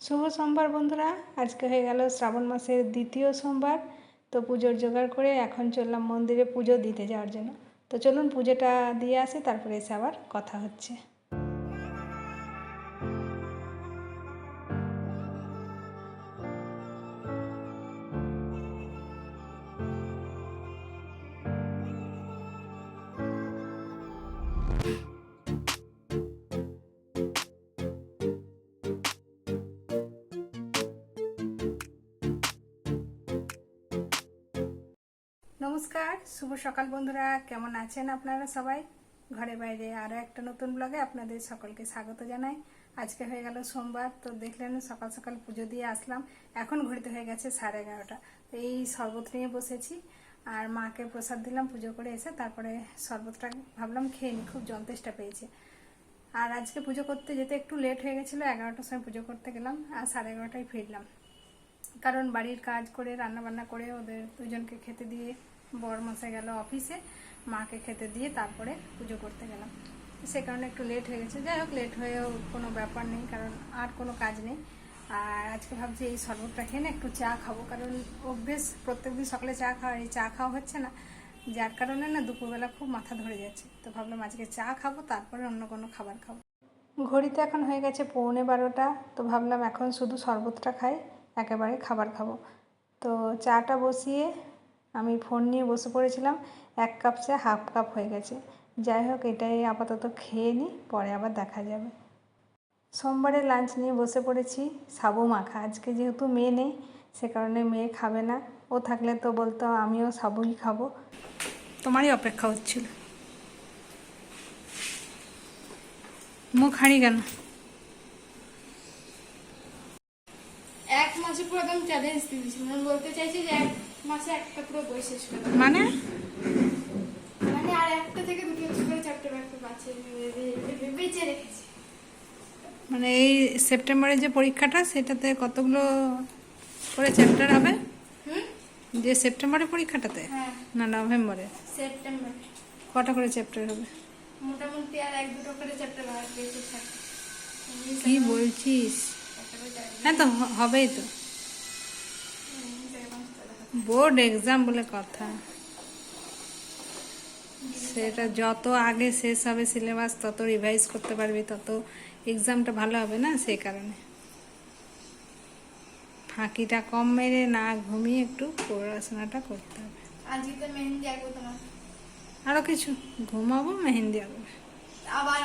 শুভ সোমবার বন্ধুরা, আজকে হয়ে গেল শ্রাবণ মাসের দ্বিতীয় সোমবার, তো পুজোর জোগাড় করে এখন চললাম মন্দিরে পুজো দিতে যাওয়ার জন্য। তো চলুন পুজোটা দিয়ে আসি, তারপরে এসে আবার কথা হচ্ছে। নমস্কার, শুভ সকাল বন্ধুরা। কেমন আছেন আপনারা সবাই? ঘরে বাইরে আরও একটা নতুন ব্লগে আপনাদের সকলকে স্বাগত জানাই। আজকে হয়ে গেল সোমবার, তো দেখলেন সকাল সকাল পুজো দিয়ে আসলাম। এখন ঘড়িতে হয়ে গেছে সাড়ে এগারোটা। তো এই শরবত নিয়ে বসেছি। আর মাকে প্রসাদ দিলাম পুজো করে এসে তারপরে শরবতটা ভাবলাম খেয়ে নি, খুব জন্তেষ্টা পেয়েছে। আর আজকে পুজো করতে যেতে একটু লেট হয়ে গেছিল, এগারোটার সময় পুজো করতে গেলাম, আর সাড়ে এগারোটায় ফিরলাম। কারণ বাড়ির কাজ করে রান্না বান্না করে ওদের দুজনকে খেতে দিয়ে বর মশাই গেল অফিসে, মাকে খেতে দিয়ে তারপরে পুজো করতে গেলাম। সে কারণে একটু লেট হয়ে গেছে। যাই হোক লেট হয়েও কোনো ব্যাপার নেই, কারণ আর কোনো কাজ নেই। আর আজকে ভাবছি এই শরবতটা খেয়ে না একটু চা খাব, কারণ অভ্যেস প্রত্যেকদিন সকালে চা খাওয়া, এই চা খাওয়া হচ্ছে না। যার কারণে না দুপুরবেলা খুব মাথা ধরে যাচ্ছে। তো ভাবলাম আজকে চা খাব, তারপরে অন্য কোনো খাবার খাব। ঘড়িতে এখন হয়ে গেছে পৌনে বারোটা। তো ভাবলাম এখন শুধু শরবতটা খাই। একেবারে খাবার খাব। তো চাটা বসিয়ে আমি ফোন নিয়ে বসে পড়েছিলাম, এক কাপ চা হাফ কাপ হয়ে গেছে। যাই হোক, এটাই আপাতত খেয়ে নিই পরে আবার দেখা যাবে। সোমবারে লাঞ্চ নিয়ে বসে পড়েছি, সাবু মাখা। আজকে যেহেতু মেয়ে নেই, সে কারণে মেয়ে খাবে না। ও থাকলে তো বলতো, আমিও সাবুই খাব। তোমারই অপেক্ষা হচ্ছিল। মুখ হারি কেন? এক মাসে পুরো একদম চ্যালেঞ্জ দিয়েছি। মানে বলতে চাইছি যে এক মাসে একটা পুরো বই শেষ করে মানে? মানে আর একটা থেকে দুটো করে চারটে বাচ্চা বাচ্চা বেঁচে রেখেছি। মানে এই সেপ্টেম্বরে যে পরীক্ষাটা সেটাতে কতগুলো করে চ্যাপ্টার হবে? যে সেপ্টেম্বরে পরীক্ষাটাতে? হ্যাঁ। না নভেম্বরে? সেপ্টেম্বর। কটা করে চ্যাপ্টার হবে? মোটামুটি আর এক দুটো করে বার কি বলছিস? হ্যাঁ তো হবেই তো। বোর্ড এক্সাম বলে কথা। সেটা যত আগে শেষ হবে সিলেবাস তত রিভাইজ করতে পারবি তত এক্সামটা ভালো হবে না সেই কারণে। ফাঁকিটা কম মেরে না ঘুমিয়ে একটু পড়াশোনাটা করতে হবে। আরও কিছু? ঘুমাবো মেহেন্দি আঁকবো। আবার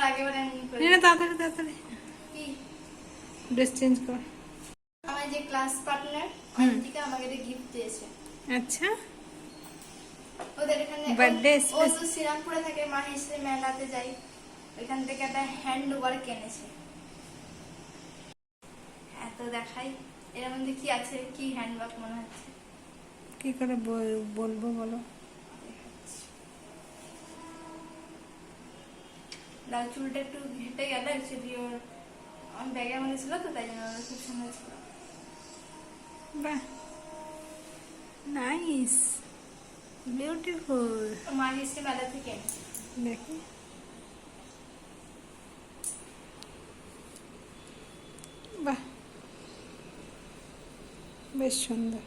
নে তাড়াতাড়ি তাড়াতাড়ি। ড্রেস চেঞ্জ কর। আমার যে ক্লাস পার্টনার। অন্তিকা আমাকে একটা গিফট দিয়েছে। আচ্ছা। ওদের এখানে Birthday ও- তো শ্রীরামপুরে থাকে মাহেশ্রী মেলাতে যাই। ওইখান থেকে একটা হ্যান্ড ওয়ার্ক এনেছে এত দেখাই এর মধ্যে কি আছে কি হ্যান্ড ওয়ার্ক মনে হচ্ছে? কি করে বল- বলব বলো? লাল চুলটা একটু হেঁটে গেল অ্যাকচুয়ালি ওর ব্যাগের মধ্যে ছিল তো তাই জন্য খুব সুন্দর ছিল। বাহ নাইস বিউটিফুল ও মাহেশ্রী মেলা থেকে দেখি। বাহ বেশ সুন্দর।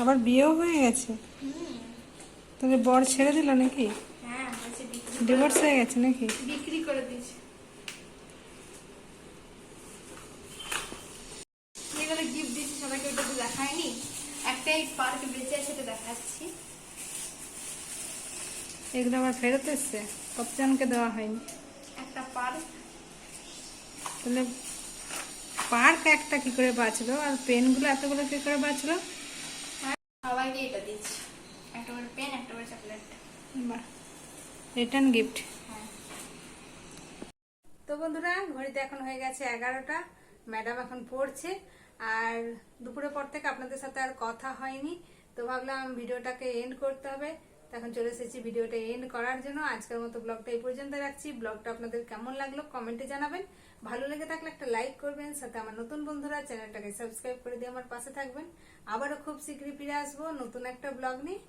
আবার বিয়েও হয়ে গেছে? তাহলে বর ছেড়ে দিল নাকি? হ্যাঁ ডিভোর্স হয়ে গেছে নাকি? বিক্রি করে দিয়েছে। গিফট দিয়েছি সবাইকে ওটা তো দেখায়নি। একটাই পার্ক বেঁচে আছে সেটা দেখাচ্ছি। এগুলো আবার ফেরত এসছে? কতজনকে দেওয়া হয়নি? একটা পার্ক তাহলে পার্ক একটা কি করে বাঁচলো? আর পেনগুলো এতগুলো কি করে বাঁচলো? সবাইকে এটা দিয়েছি একটা করে পেন একটা করে চকলেট বাহ রিটার্ন গিফট হ্যাঁ। তো বন্ধুরা ঘড়িতে এখন হয়ে গেছে এগারোটা। ম্যাডাম এখন পড়ছে। আর দুপুরের পর থেকে আপনাদের সাথে আর কথা হয়নি। তো ভাবলাম ভিডিওটাকে এন্ড করতে হবে। এখন চলে এসেছি ভিডিওটা এন্ড করার জন্য। আজকের মতো ব্লগটা এই পর্যন্ত রাখছি। ব্লগটা আপনাদের কেমন লাগল কমেন্টে জানাবেন। ভালো লেগে থাকলে একটা লাইক করবেন। সাথে আমার নতুন বন্ধুরা চ্যানেলটাকে সাবস্ক্রাইব করে দিয়ে আমার পাশে থাকবেন। আবারও খুব শীঘ্রই ফিরে আসব নতুন একটা ব্লগ নিয়ে।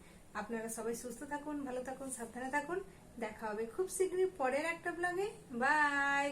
আপনারা সবাই সুস্থ থাকুন, ভালো থাকুন, সাবধানে থাকুন। দেখা হবে খুব শীঘ্রই পরের একটা ব্লগে বাই